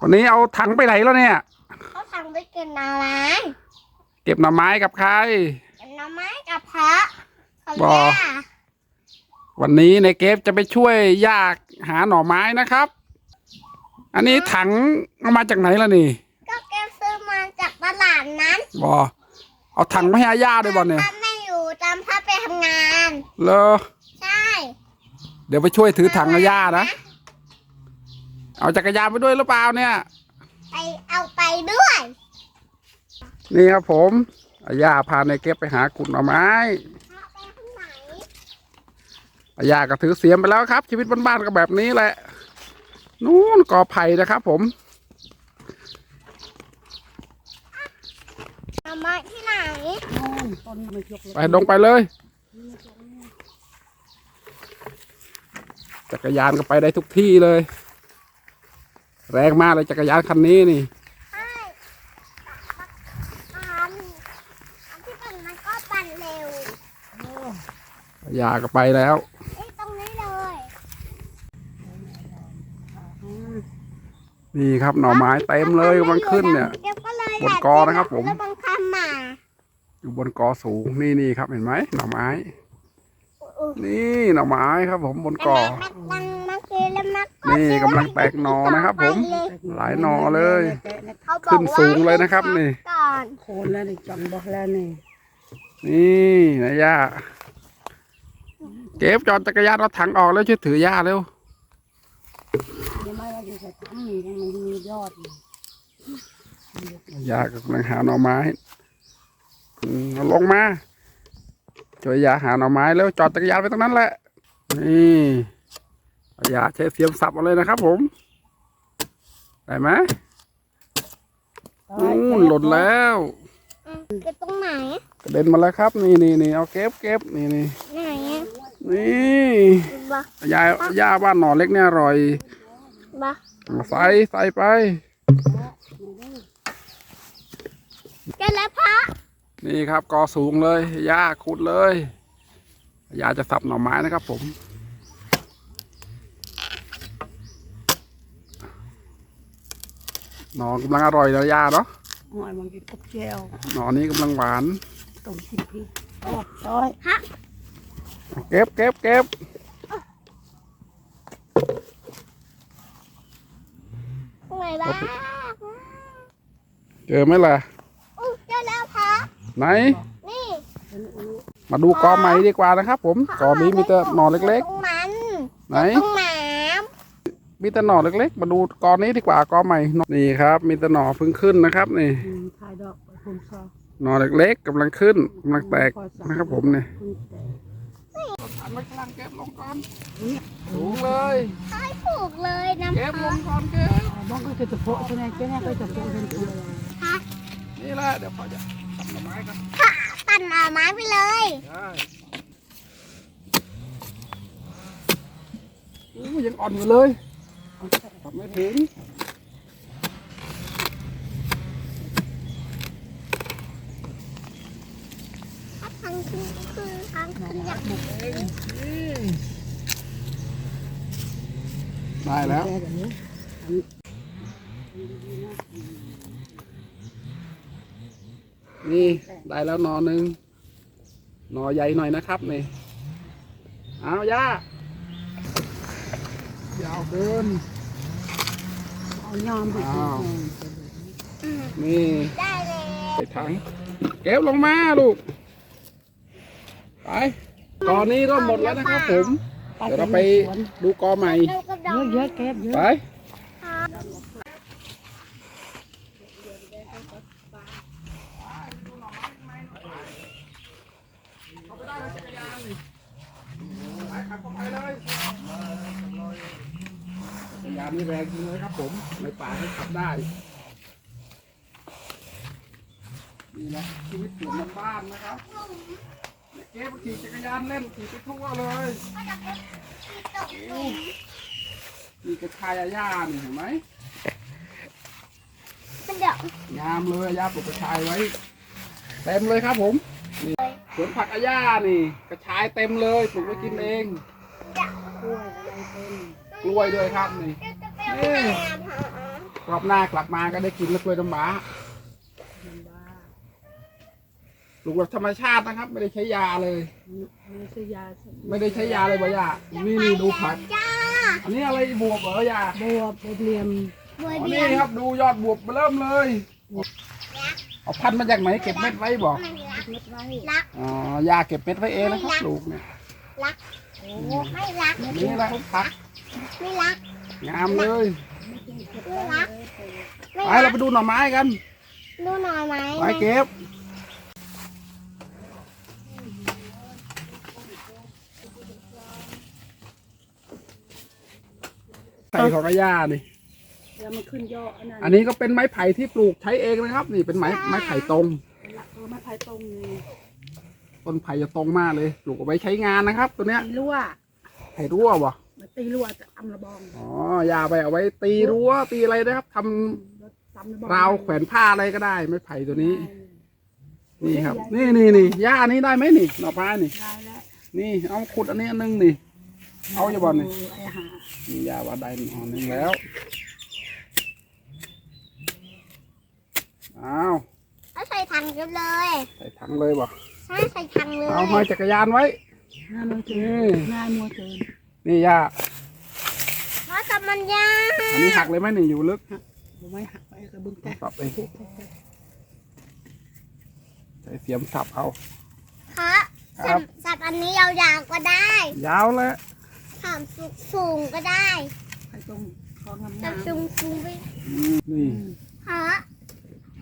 วันนี้เอาถังไปไหนแล้วเนี่ย เขาทำไปกินอะไรเก็บหน่อไม้กับใคร กินหน่อไม้กับพระเขาบ่ย่าวันนี้ในเก็บจะไปช่วยยากหาหน่อไม้นะครับ อันนี้ถังเอามาจากไหนล่ะนี่ก็แกซื้อมาจากตลาดนั้นบอเอาถังมาให้อาย่าด้วยบอเนี่ยพัดไม่อยู่ตามพัดไปทำงาน เลอใช่ เดี๋ยวไปช่วยถือถังอาย่านะ เอาจักรยานไปด้วยหรือเปล่าเนี่ย ไปเอาไปด้วย นี่ครับผมอาย่าพาในเก็บไปหาขุดหน่อไม้เอาไปข้างไหนอาย่าก็ถือเสียมไปแล้วครับ ชีวิตบ้านๆก็แบบนี้แหละ นู่นกอไผ่นะครับผมหน่อไม้ที่ไหนไปลงไปเลย จักรยานก็ไปได้ทุกที่เลย แรงมากเลยจักรยานคันนี้นี่ใช่อันอันที่ปั่นมันก็ปั่นเร็วยาก็ไปแล้วเอ้ยตรงนี้เลยนี่ครับหน่อไม้เต็มเลยกำลังขึ้นเนี่ย ดี๋วก็เลยบนกอนะครับผม แล้วบังคับมาอยู่บนกอสูงนี่นี่ครับเห็นไหมหน่อไม้อุ๊ยนี่หน่อไม้ครับ ผมบนกอ แม่แม่ตัง นี่กำลังแตกหน่อนะครับ ผม หลายหน่อเลยเขาบอกขึ้นว่าสูงเลยนะครับ นี่ก่อนโคนแล้วนี่จังบอกแล้วนี่นี่นะย่าเก็บจอดจักรยานเอาถังออกแล้วช่วยถือย่าเร็วยังไม่ว่าจะใส่ถังนี่ยังมันมียอดอยู่ย่าก็กำลังหาหน่อไม้อืมเอาลงมาช่วยย่าหาหน่อไม้แล้วจอดจักรยานไปตรงนั้นแหละนี่ อย่าใช้เสียมสับเอาเลยนะครับผม ได้ไหมนู่นหล่นแล้วอืมเก็บตรงไหนกระเด็นมาแล้วครับ นี่นี่นี่เอาเก็บเก็บนี่นี่ไหนอะนี่บ้ายายย่าบ้านหน่อเล็กเนี่ยอร่อยบ้าใส่ใส่ไปเก็บแล้วพระนี่ครับกอสูงเลยย่าขุดเลยย่าจะสับหน่อไม้นะครับผม หน่อกำลังอร่อยเลยย่าเนาะหอยมันกินกับแจวหน่อนี้กำลังหวานต้มกินพริกโอ้ต้อยเก็บเก็บเก็บตรงไหนบ้างเจอไหมล่ะอู้เจอแล้วพระไหนนี่เป็นอูมาดูกอใหม่ดีกว่านะครับ ผมกอนี้มีแต่หน่อเล็กตรงมันๆไหนตรงหนา มมีแต่หน่อเล็กๆ มาดูกอนี้ดีกว่ากอใหม่นี่ครับ มีแต่หน่อเพิ่งขึ้นนะครับ นี่อืมทายดอกไปพุ่มซอหน่อเล็กๆกำลังขึ้นกำลังแตกนะครับผมเนี่ยพุ่มแตกอันไม่กำลังเก็บลงก่อนสูงเลยใช่ถูกเลยนะเก็บลคะงก่อนเก็บอ๋อบ้องก็จะจะโปะใช่ไหมเจ๊เนี่ยก็จะโปะเป็นตัวอะไรนี่แหละเดี๋ยวพอจะทำหน่อไม้กันปั่นหน่อไม้ไปเลยได้อู้ยังอ่อนอยู่เลยทำ ไม่ถึงถ้าทางขึ้นคือทางขึ้นอยากได้แล้วนี่ได้แล้วนอหนึ่งนอใหญ่หน่อยนะครับนี่ เอาย่า ยาวเกินเอายอมไปอ้าวอืมนี่ได้เลยใส่ถังเก็บลงมาลูก ไปกอนี้ก็หมดแล้วนะครับผม เดี๋ยวเราไปดูกอใหม่ เราก็ดอเยงอะเยอะแก็บเยอะไปจั กรยานนี่แรงจริงเลยครับผมในป่าให้ขับได้ นี่แหละชีวิตอยู่ในบ้านนะครับเก็บขี่จักรยานเล่นขี่ไปทั่วเลยนี่กระชายอาญานี่เห็นไหมมันเดี๋ยวงามเลยอาญาปลูกกระชายไว้เต็มเลยครับผมนี่สวนผักอาญานี่ กระชายเต็มเลยปลูกไว้กินเองกล้วยอะไรเป็นกล้วยด้วยครับนี่จะไป เอาไปไหนอะพ่อรอบหน้ากลับมาก็ได้กินแล้วกล้วยน้ำว้ามันบ้าปลูกแบบธรรมชาตินะครับ ไม่ได้ใช้ยาเลย ไม่ใช่ยาไม่ได้ใช้ยาเลยบ่ย่านี่นี่ดูผักจ้าอันนี้อะไรบวบเหรอย่าบวบเป็นเหลี่ยมบัวอ๋อเดีนี่ยวครับดูยอดบวบเริ่มเลยเอาพันธุ์มาจากไหนเก็บเม็ดไว้บอกมันรักเล็ดไว้รักอ๋อยาเก็บเม็ดไว้เองนะครับปลูกเนี่ยรักไม่รักนี่แหละผักไม่รัก งามเลยไม่รักไม่ไปรัเรากไปดูหน่อไม้กันดูหน่อยไหมไปเก็บใส่ของกระย่านี่แล้วมันขึ้นยอดอันนั้นอันนี้ก็เป็นไม้ไผ่ที่ปลูกใช้เองนะครับ นี่เป็นไม้ไม้ไผ่ตรง เออมาพายตรงเลยต้นไผ่จะตรงมากเลย ปลูกเอาไว้ใช้งานนะครับ ตัวเนี้ยตีรั่วไผ่รั่วบ่มา ตีรั่วจะอำระบองอ๋อยาไปเอาไว้ ตีรั้วตีอะไรนะครับทำแล้วตำระบองราวแขวนผ้าอะไรก็ได้ไม้ไผ่ตัวนี้ นี่ครับ นี่นี่นี่หญ้านี้ได้ไหมนี่หน่อไม้นี่ ได้แล้วนี่เอาขุดอันนี้อันนึงนี่ เอาอย่าบอลนี่ไอ้หานี่ยาว่าได้หนึ่งอันหนึ่งแล้วเอาเอาใส่ถังกันเลยใส่ถังเลยบ่ใช่ใส่ถังเลยเอามาจักรยานไว้หน้ามันเกินหน้ามัวเกิน นี่ยาเพราะกับมันยากอันนี้หักเลยไหมนี่อยู่ลึกผมไม่หักไปกระบึงแตกสับเองใส่เสียมสับเอาเพราะครัสับบสับอันนี้ยาวๆก็ได้ยาวแล้วสับสูงๆก็ได้ไอ้ตรงคองสังาบมสูงๆไปอืมนี่ฮะ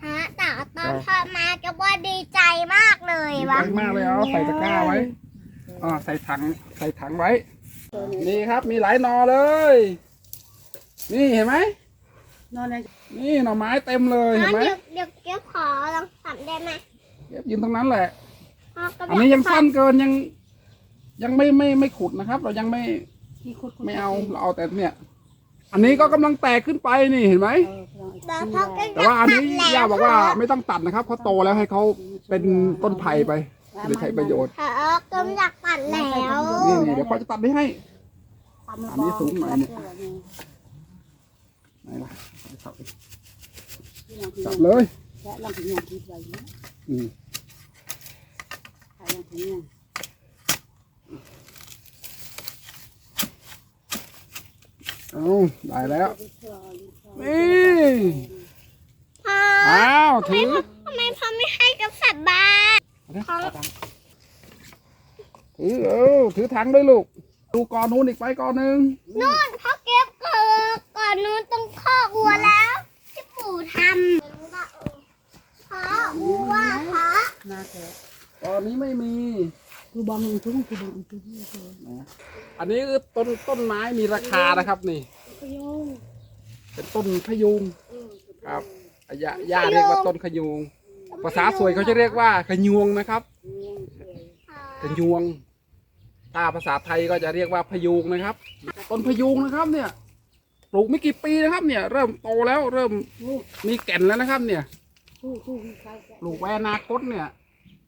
ฮะแต่ตอนพอมาจะว่าดีใจมากเลยดีวะใจมากเลยเอาใส่ตะกร้าไว้อ๋อใส่ถังใส่ถังไว้ นี่ครับมีหลายหนอเลย นี่เห็นไหมนอนในนี่หน่อไม้เต็มเลยเห็นไหมเดี๋ยวเดี๋ยวเดี๋ยวขอลองสับได้ไหมเก็บยืนตรงนั้นแหละ พ่อก็บกอันนี้ยังสั้นเกินยัง ยังไม่ไม่ไม่ขุดนะครับ เรายังไม่ที่คุดไม่เอาเราเอาแต่เนี่ย อันนี้ก็กำลังแตกขึ้นไปนี่เห็นไหม เออเดี๋ยวพ่อก็แต่ว่าอันนี้จะตัดย่าแล้วบอกว่าไม่ต้องตัดนะครับเขาโตแล้วให้เขาเป็นต้นไผ่ไป จะได้ใช้ประโยชน์พ่อก็อยากตัดแล้วนี่นี่เดี๋ยวพ่อจะตัดให้ให้ตำระบอันนี้สูงหน่อยเนี่ยไหนล่ะจับจับเลยและลำถึงอย่างคิดไว้นะอืมขายลำถึงอย่างเอาได้แล้วนี่พ่ออ้าวถือทำไมพ่อไม่ให้กับสัตว์บ้าน ถือเออถือถังด้วยลูก ดูกอนู้นอีกไปกอหนึ่งนู่นพ่อเก็บเกิดก่อนนู้นต้องข้อวัวแล้วที่ปู่ทำพ่อวัวพ่อหน้าแกกอนี้ไม่มีคือบอมมึงทุ่งคือบอมมึงทุ่งคืออันนี้คือต้นต้นไม้มีราคานะครับนี่พยุงเป็นต้นพะยุงครับอาญาย่าเรียกว่าต้นขยุง ภาษาสวยเขาจะเรียกว่าขยวงนะครับขยวงถ้าภาษาไทยก็จะเรียกว่าพยุงนะครับต้นพยุงนะครับเนี่ยปลูกไม่กี่ปีนะครับ เนี่ย เริ่มโตแล้วเริ่มมีแก่นแล้วนะครับ เนี่ยปลูกไว้อนาคตเนี่ย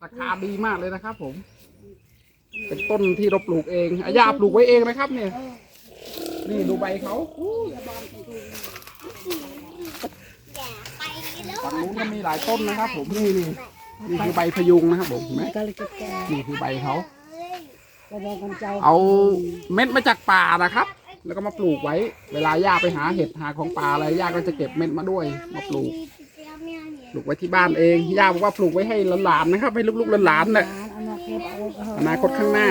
ราคาดีมากเลยนะครับ ผม เป็นต้นที่เราปลูกเองอาญาปลูกไว้เองนะครับ เนี่ย นี่ดูใบเขา อย่าบอมทุ่ง แก่ไปแล้ว ฝั่งนู้นก็มีหลายต้นนะครับ ผมนี่นี่นี่คือใบพะยุงนะครับผมเห็นไหมก็เลยจะแก่นี่คือใบเขา กระดองกันเจ้าเอาเม็ดมาจากป่านะครับ แล้วก็มาปลูกไว้ เวลาย่าไปหาเห็ดหาของป่าอะไรย่าก็จะเก็บเม็ดมาด้วย มาปลูก ปลูกไว้ที่บ้านเอง ย่าบอกว่าปลูกไว้ให้หลานๆนะครับ ให้ลูกๆหลานๆเนี่ยอนาคตเอาอนาคตข้างหน้า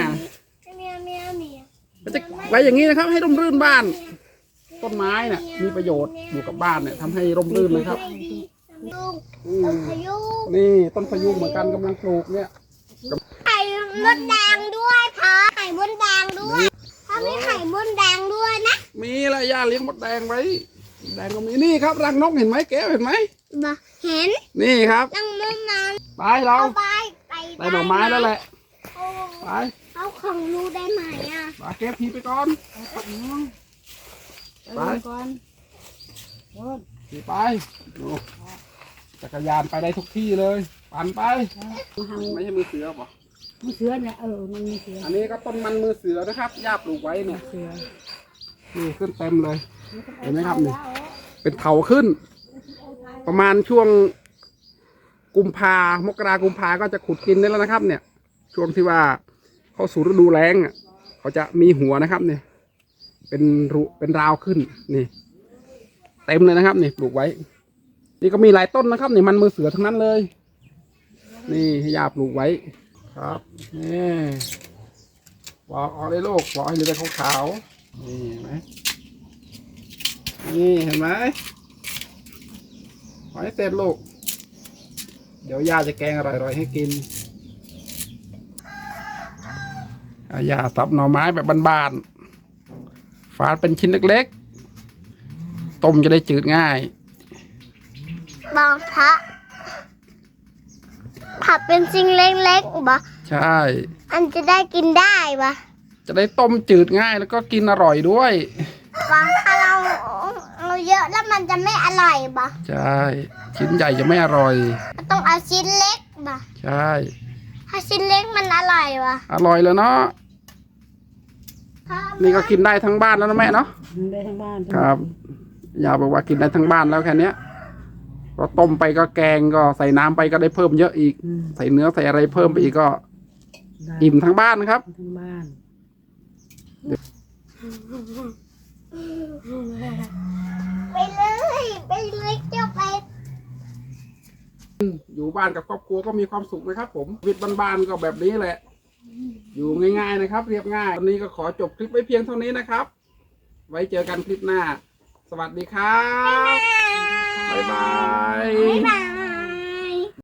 เมียเมียเมียก็จะไว้อย่างนี้นะครับ ให้ร่มรื่นบ้าน ต้นไม้เนี่ยมีประโยชน์อยู่กับบ้านเนี่ยทำให้ร่มรื่นเลยครับ ลุงอืต้นมพายุนี่ต้นพะยุงเหมือนกันกำลังปลูกเนี่ยไข่มดแดงด้วยพอไข่มดแดงด้วยถ้ามีไข่มดแดงด้วยนะมีแหละย่าเลี้ยงมดแดงไว้แดงก็มีนี่ครับรังนกเห็นไหมแก้วเห็นไหมบ่เห็นนี่ครับนั่งมุมนั้นไปเราเอาไปไปได้ดอกไม้แล้วแหละเอาไปเอาของรูได้ไหมอะมาเก็บทีไปก่อนไปก่อนโดนทีไปดู จักรยานไปได้ทุกที่เลยปั่นไป ไม่ใช่มือเสือป่ะมันเสือเนี่ยเออมันมีเสืออันนี้ก็ต้นมันมือเสือนะครับย่าปลูกไว้เนี่ยเสือนี่ขึ้นเต็มเลย เห็นไหมครับนี่เเป็นเถาขึ้น ประมาณช่วงกุมภามกรากุมภาก็จะขุดกินได้แล้วนะครับ เนี่ย ช่วงที่ว่าเข้าสู่ฤดูแล้งอะเขาจะมีหัวนะครับเนี่ยเป็นรุเป็นราวขึ้นนี่ เต็มเลยนะครับนี่ปลูกไว้ นี่ก็มีหลายต้นนะครับนี่มันมือเสือทั้งนั้นเลย นี่ให้ยาปลูกไว้ครับนี่ปอกออกเลยลูกปอกให้เหลือแต่ขาวๆนี่เห็นไหมนี่เห็นไหมปอกให้เสร็จลูกเดี๋ยวย่าจะแกงอร่อยๆให้กินเอาย่าสับหน่อไม้แบบบ้านๆฝาดเป็นชิ้นเล็กๆ ต้มจะได้จืดง่าย บางพระผัดเป็นสิ่งเล็กๆบ่ใช่ อันจะได้กินได้บ่จะได้ต้มจืดง่ายแล้วก็กินอร่อยด้วยบางถ้าเราเอาเยอะแล้วมันจะไม่อร่อยบ่ใช่ ชิ้นใหญ่จะไม่อร่อย ต้องเอาชิ้นเล็กบ่ใช่ ถ้าชิ้นเล็กมันอร่อยบ่อร่อยแล้วเนาะพ่อนี่ก็กินได้ทั้งบ้านแล้วนะแม่เนาะได้ทั้งบ้านครับยาบอกว่ากินได้ทั้งบ้านแล้วแค่ เนี้ยก็ต้มไปก็แกงก็ใส่น้ำไปก็ได้เพิ่มเยอะอีก อืมใส่เนื้อใส่อะไรเพิ่มไปอีกก็ ได้อิ่มทั้งบ้านนะครับ ทั้งบ้าน ไปเลย ไปเลยเจ้าไป อยู่บ้านกับครอบครัวก็มีความสุขนะครับ ผมชีวิตบ้านๆก็แบบนี้แหละ อยู่ง่ายๆนะครับ เรียบง่ายวันนี้ก็ขอจบคลิปไว้เพียงเท่านี้นะครับ ไว้เจอกันคลิปหน้า สวัสดีครับ 拜拜。